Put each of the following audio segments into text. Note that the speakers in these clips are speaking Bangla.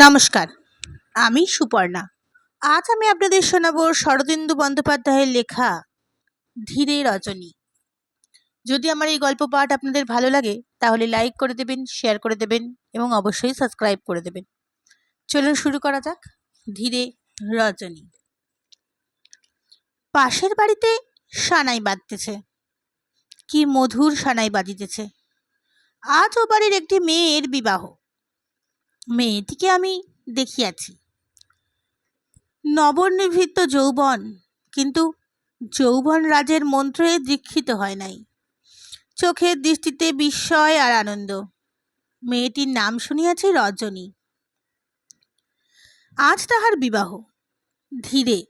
নমস্কার, আমি সুপর্ণা। আজ আমি আপনাদের শোনাব শরদিন্দু বন্দ্যোপাধ্যায়ের লেখা ধীরে রজনী। যদি আমার এই গল্প পাঠ আপনাদের ভালো লাগে, তাহলে লাইক করে দেবেন শেয়ার করে দেবেন এবং অবশ্যই সাবস্ক্রাইব করে দেবেন। চলুন শুরু করা যাক, ধীরে রজনী। পাশের বাড়িতে সানাই বাজতেছে কি মধুর সানাই বাজিতেছে। আজ ও বাড়ির একটি মেয়ের বিবাহ। মেয়েটিকে আমি দেখিয়াছি। নবনির্ভৃত যৌবন, কিন্তু যৌবন রাজের মন্ত্রে দীক্ষিত হয় নাই। চোখের দৃষ্টিতে বিস্ময় আর আনন্দ। মেয়েটির নাম শুনিয়াছি রজনী। আজ তাহার বিবাহ। ধীরে,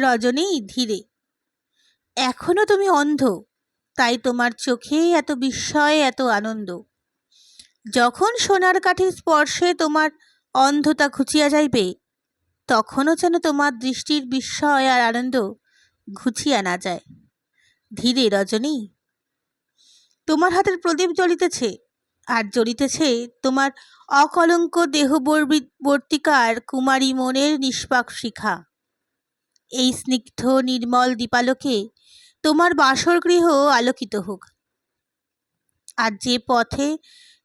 রজনী, ধীরে। এখনও তুমি অন্ধ, তাই তোমার চোখে এত বিস্ময়, এত আনন্দ। যখন সোনার কাঠির স্পর্শে তোমার অন্ধতা ঘুচিয়া যাইবে, তখনও যেন তোমার দৃষ্টির বিস্ময় আর আনন্দ ঘুচিয়া না যায়। ধীরে রজনী, তোমার হাতের প্রদীপ জ্বলিতেছে, আর জ্বলিতেছে তোমার অকলঙ্ক দেহবর্তিকার কুমারী মনের নিষ্পাক শিখা। এই স্নিগ্ধ নির্মল দীপালোকে তোমার বাসরগৃহ আলোকিত হোক। আর যে পথে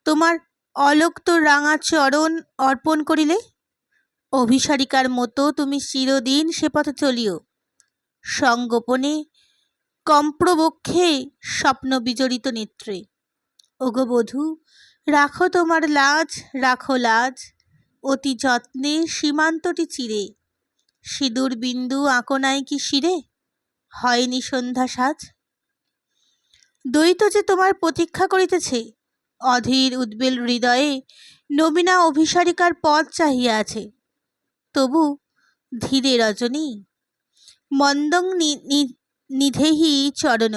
তোমার অলোক্ত রাঙা চরণ অর্পণ করিলে? অভিসারিকার মতো তুমি চিরদিন সে পথে চলিও। সংগোপনে কম্প্রবক্ষে স্বপ্ন বিজড়িত নেত্রে। ওগো বধূ, রাখো তোমার লাজ, রাখো লাজ। অতি যত্নে সীমান্তটি চিরে। সিঁদুর বিন্দু আঁকো নাই কি শিরে? হয়নি সন্ধ্যা সাজ। দ্বৈত যে তোমার প্রতীক্ষা করিতেছে অধীর উদ্বেল হৃদয়ে নবীনা অভিসারিকার পথ চাহিয়া আছে। তবু ধীরে রজনী, মন্দং নিধেহি চরণ,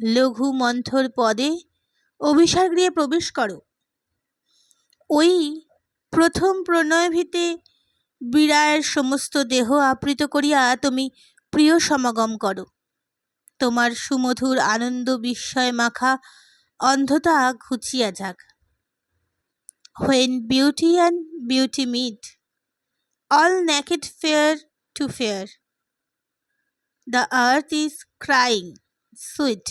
লঘু মন্থর পদে অভিসার গৃহে প্রবেশ করো। ওই প্রথম প্রণয়ভীতে বিরায়ের সমস্ত দেহ আবৃত করিয়া তুমি প্রিয় সমাগম করো। তোমার সুমধুর আনন্দ বিস্ময় মাখা অন্ধতা ঘুচিয়া যাক when beauty and beauty meet all naked fair to fair the earth is crying sweet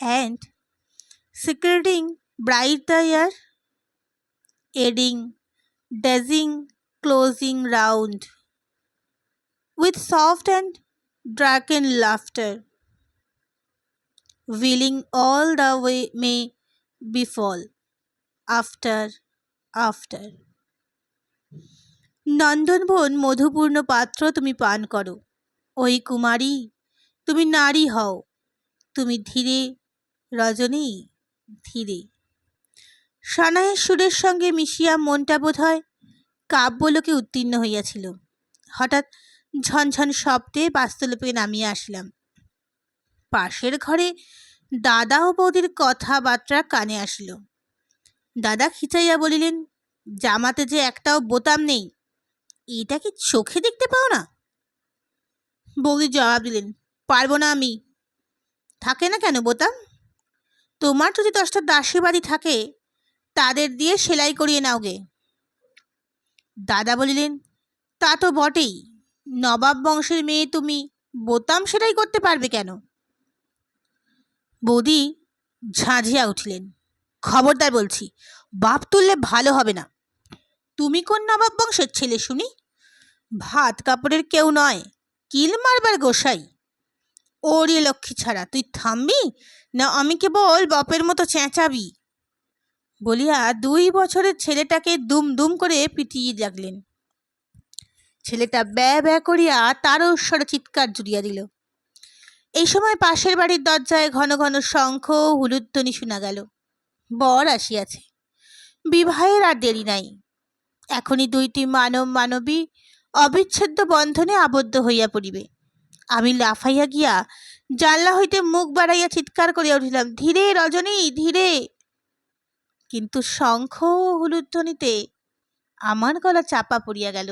and secreting bright the year eddying dazing closing round with soft and drunken laughter. Willing all the way may befall. After after. নন্দনবন মধুপূর্ণ পাত্র তুমি পান করো ওই কুমারী তুমি নারী হও তুমি ধীরে রজনী ধীরে সানায়ের সুরের সঙ্গে মিশিয়া মনটা বোধ হয় কাব্যলোকে উত্তীর্ণ হইয়াছিল হঠাৎ ঝনঝন শব্দে বাস্তুলোপে নামিয়া আসলাম। পাশের ঘরে দাদা ও বৌদির কথাবার্তা কানে আসিল। দাদা খিচাইয়া বলিলেন, জামাতে যে একটাও বোতাম নেই, এটা কি চোখে দেখতে পাও না? বৌদি জবাব দিলেন, পারব না আমি। থাকে না কেন বোতাম? তোমার যদি দশটা দাসী বাড়ি থাকে, তাদের দিয়ে সেলাই করিয়ে নাও গে। দাদা বলিলেন, তা তো বটেই। নবাব বংশের মেয়ে তুমি বোতাম সেলাই করতে পারবে কেন? বৌদি ঝাঁঝিয়া উঠলেন। খবরদার বলছি, বাপ তুললে ভালো হবে না। তুমি কোন নবাব বংশের ছেলে শুনি? ভাত কাপড়ের কেউ নয়, কিল মারবার গোসাই। ওরে লক্ষ্মী ছাড়া তুই থামবি, না আমি কেবল বাপের মতো চেঁচাবি? বলিয়া দুই বছরের ছেলেটাকে দুম দুম করে পিটিয়ে লাগলেন। ছেলেটা ব্যয় ব্যয় করিয়া তারও স্বরে চিৎকার জুড়িয়া দিল। এই সময় পাশের বাড়ির দরজায় ঘন ঘন শঙ্খ হুলুধ্বনি শোনা গেল। বর আসিয়াছে। বিবাহের আর দেরি নাই। এখনই দুইটি মানব মানবী অবিচ্ছেদ্য বন্ধনে আবদ্ধ হইয়া পড়িবে। আমি লাফাইয়া গিয়া জানলা হইতে মুখ বাড়াইয়া চিৎকার করিয়া উঠিলাম, ধীরে রজনী, ধীরে! কিন্তু শঙ্খ হুলুধ্বনিতে আমার গলা চাপা পড়িয়া গেল।